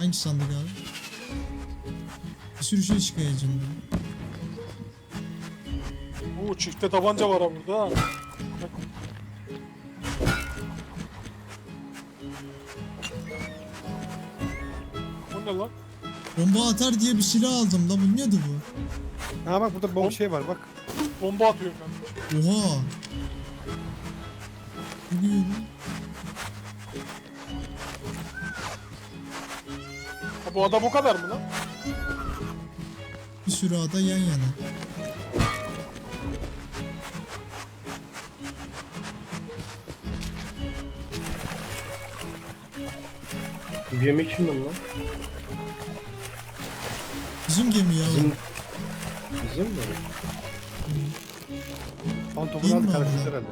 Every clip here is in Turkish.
Hangi sandık abi? Bir sürü şey çıkıyor içinden. Oo çifte tabanca var ha burada. ha. Bu ne lan? Bomba atar diye bir silah aldım la bu neydi bu? Ha bak burada bomba şey var bak. Bomba atıyor ben. Oha. Bu adam o kadar mı lan? Bir sürü ada yan yana. Bu gemi kimin lan? Bizim gemi ya. Bizim... Bizim mi? Pantolonu aldık ya. herhalde.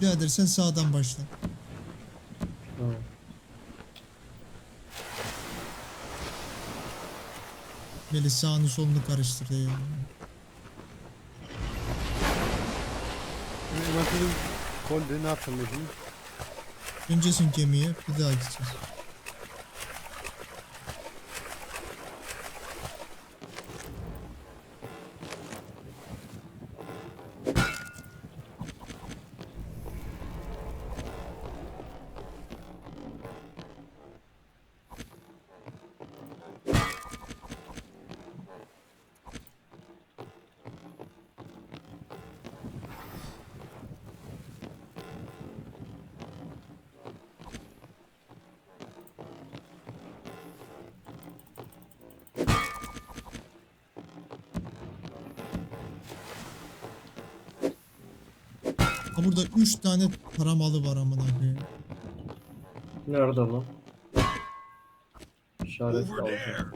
Birader sen sağdan başla. Tamam. Böyle sağını solunu karıştır ya. Envanterin kolde ne yapacağım şimdi? Öncesin gemiye bir daha gideceğiz. Burada 3 tane paramalı var amına koyayım. Nerede lan? İşaret aldım.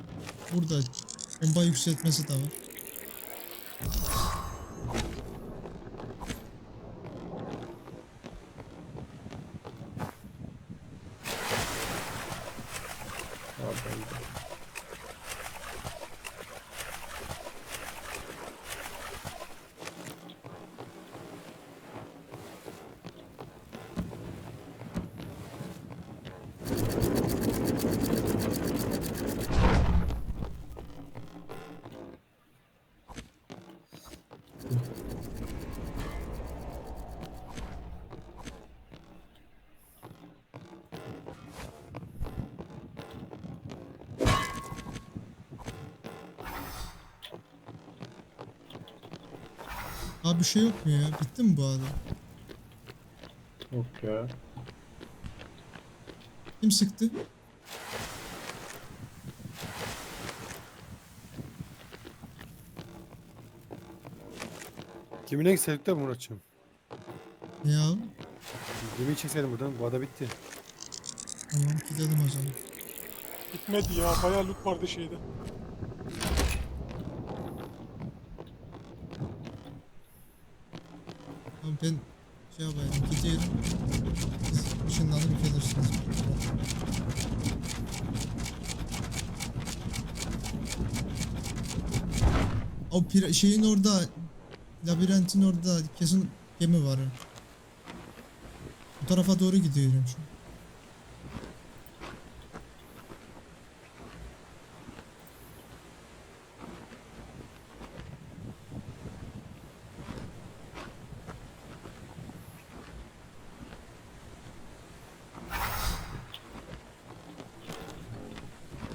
Burada bomba yükseltmesi de var. Oradaydı. Abi bir şey yok mu ya? Bitti mi bu adam? Yok ya. Kim sıktı? Gemine gitseydik de Muratçım. Ya Gemiyi çekseydim buradan. Bu ada bitti. tamam gidelim o zaman. Gitmedi ya. Bayağı loot vardı şeyde. Ben şey yapayım gidiyorum. Siz ışınlanıp gelirsiniz. O şeyin orada labirentin orada kesin gemi var. Bu tarafa doğru gidiyorum şu an.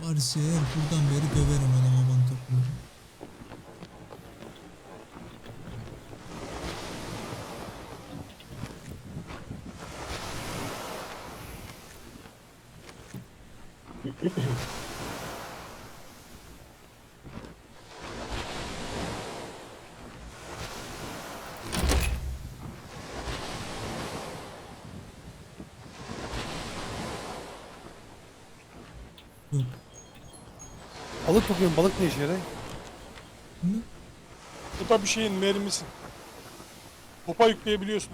Varsa eğer buradan beri döverim ona havan topunu. Yok. Balık topluyorum. Balık ne işe yarar? Bu da bir şeyin mermisi. Topa yükleyebiliyorsun.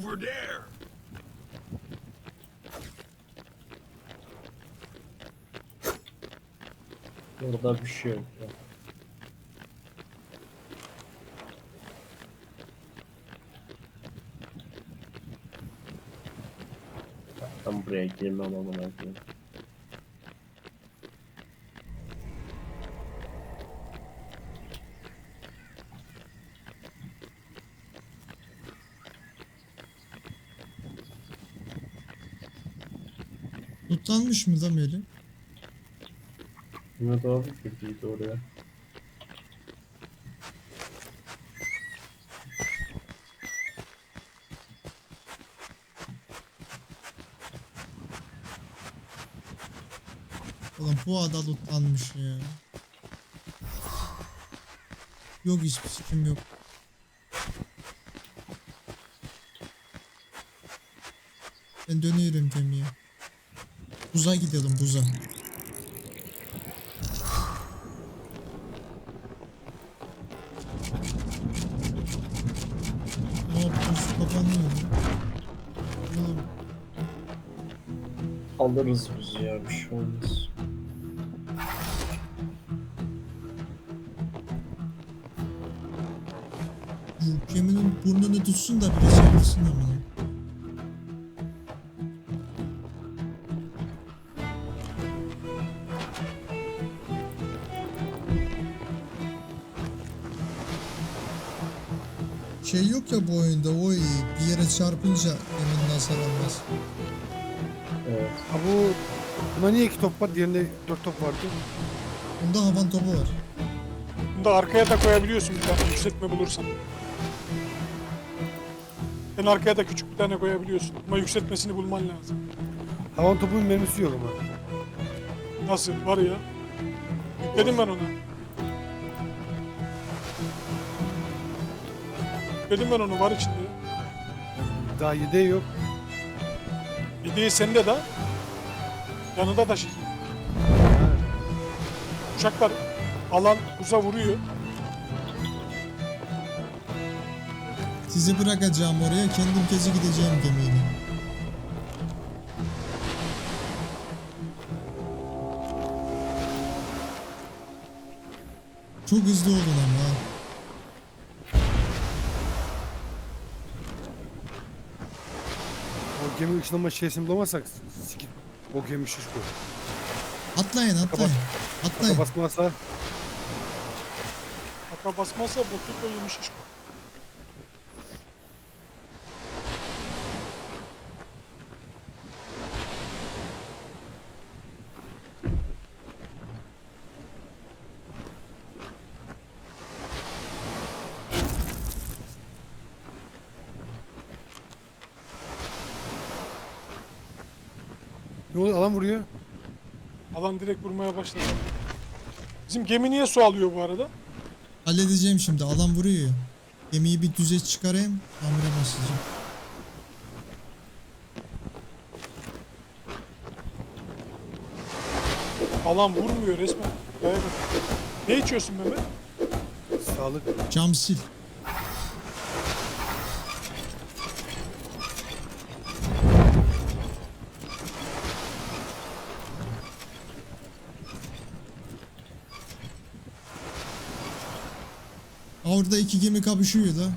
Over there. Burada bir şey yok ya. Ben buraya girmem amına koyayım. Tutlanmış mı da Meli? Mehmet abi girdiydi oraya. Ulan bu ada lootlanmış ya. Yok hiçbir sikim yok. Ben dönüyorum gemiye. Buza gidelim buza. Alırız biz ya bir şey olmaz. Bu geminin burnunu tutsun da bile çevirsin ama. Şey yok ya bu oyunda o iyi. Bir yere çarpınca geminin hasar almaz. Evet. Ha bu... Buna niye iki top var? Diğerinde dört top vardı. Bunda havan topu var. Bunu da arkaya da koyabiliyorsun bir tane yükseltme bulursan. En arkaya da küçük bir tane koyabiliyorsun. Ama yükseltmesini bulman lazım. Havan topunun mermisi yok ama. Nasıl? Var ya. Yükledim ben ona. Yükledim ben onu var içinde. Daha yedeği yok. Hediye sende de. Yanında taşıyacak. Uçaklar alan buza vuruyor. Sizi bırakacağım oraya kendim kezi gideceğim gemiyle. Çok hızlı olun ama. ha. O gemi ışınlanma şeysini bulamazsak sikip o gemi şişko. Atlayın atlayın. Atlayın. Kata basmazsa Hatta basmazsa botu yemiş iş. Ne oluyor? Alan vuruyor. Alan direkt vurmaya başladı. Bizim gemi niye su alıyor bu arada? Halledeceğim şimdi alan vuruyor. Gemiyi bir düze çıkarayım. Tamire başlayacağım. Alan vurmuyor resmen. Ne içiyorsun Mehmet? Sağlık. Cam sil. Orada iki gemi kapışıyor da.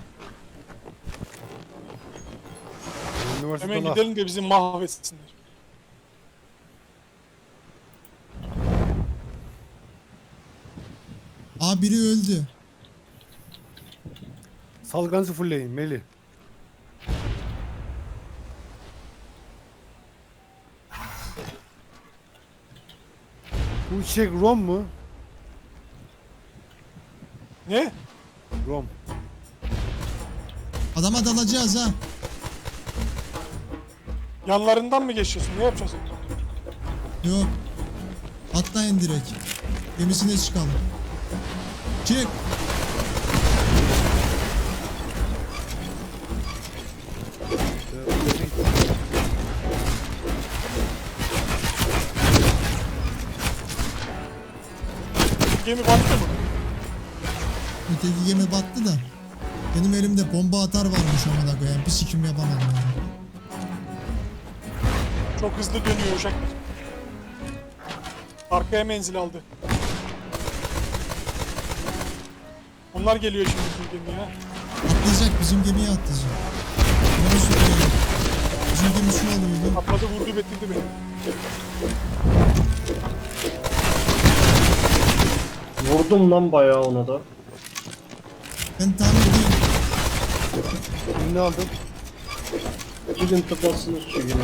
Üniversite Hemen gidelim de bizi mahvetsinler. Aa biri öldü. Salganızı fullleyin Meli. Bu içecek rom mu? Ne? Rom. Adama dalacağız ha. Yanlarından mı geçiyorsun? Ne yapacağız? Yok. Atlayın direkt. Gemisine çıkalım. Çık. Gemi battı mı? Öteki gemi battı da. Benim elimde bomba atar varmış amına koyayım. Bir sikim yapamadım yani. Çok hızlı dönüyor uçaklar. Arkaya menzil aldı. Onlar geliyor şimdi bizim gemiye. Atlayacak bizim gemiye atlayacak. Onu söyleyeyim. Bizim gemi şu alıyordu. Atladı vurdu bitirdi beni. Vurdum lan bayağı ona da. Ben tamir edeyim. Birini aldım. Gidin tıklasınız şu Yunan'ı.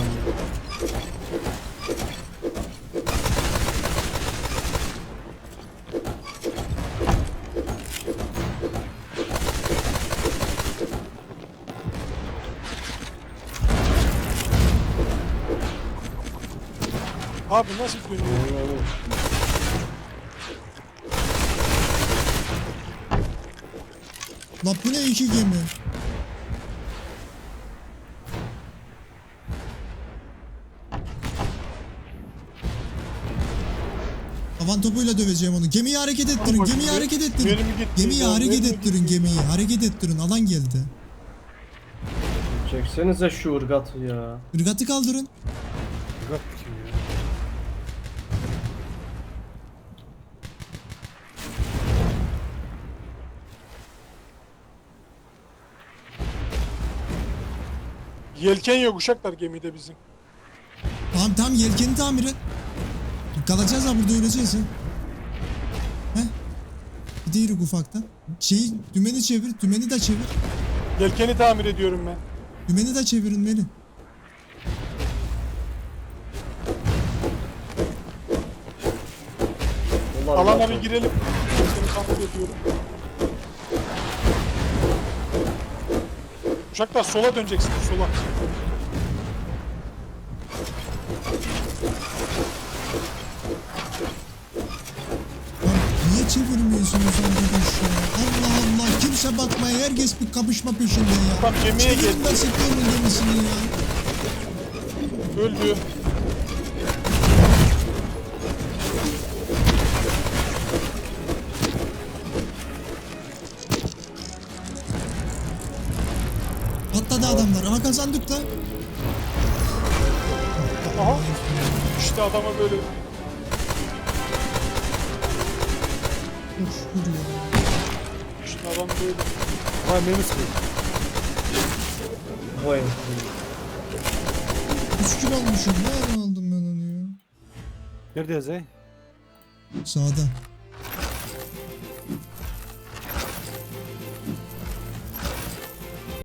Abi nasıl dönüyor? La bu ne iki gemi? Havan topuyla döveceğim onu. Gemiyi hareket ettirin, gemiyi hareket ettirin. Gemiyi hareket ettirin, gemiyi hareket ettirin. Alan geldi. Çeksenize şu ırgatı ya. Irgatı kaldırın. Bırak Yelken yok uşaklar gemide bizim. Tamam tamam yelkeni tamir et. Kalacağız ha burada öleceğiz ha. Heh. Gidiyoruz ufaktan. Şeyi dümeni çevir, dümeni de çevir. Yelkeni tamir ediyorum ben. Dümeni de çevirin beni. Alana bir girelim. Yelkeni tamir ediyorum. Uşaklar sola döneceksiniz sola. Niye çevirmiyorsunuz arkadaş ya? Allah Allah kimse bakmaya herkes bir kapışma peşinde ya. Bak gemiye Çevirin geldi. de siktirin gemisini ya. Öldü. Kazandık da. Aha. İşte adama böyle Dur ya. işte adam böyle. Vay Mehmet Bey. Vay. 3 kilo almışım. Nereden aldım ben onu ya? Nerede yazay? Sağda.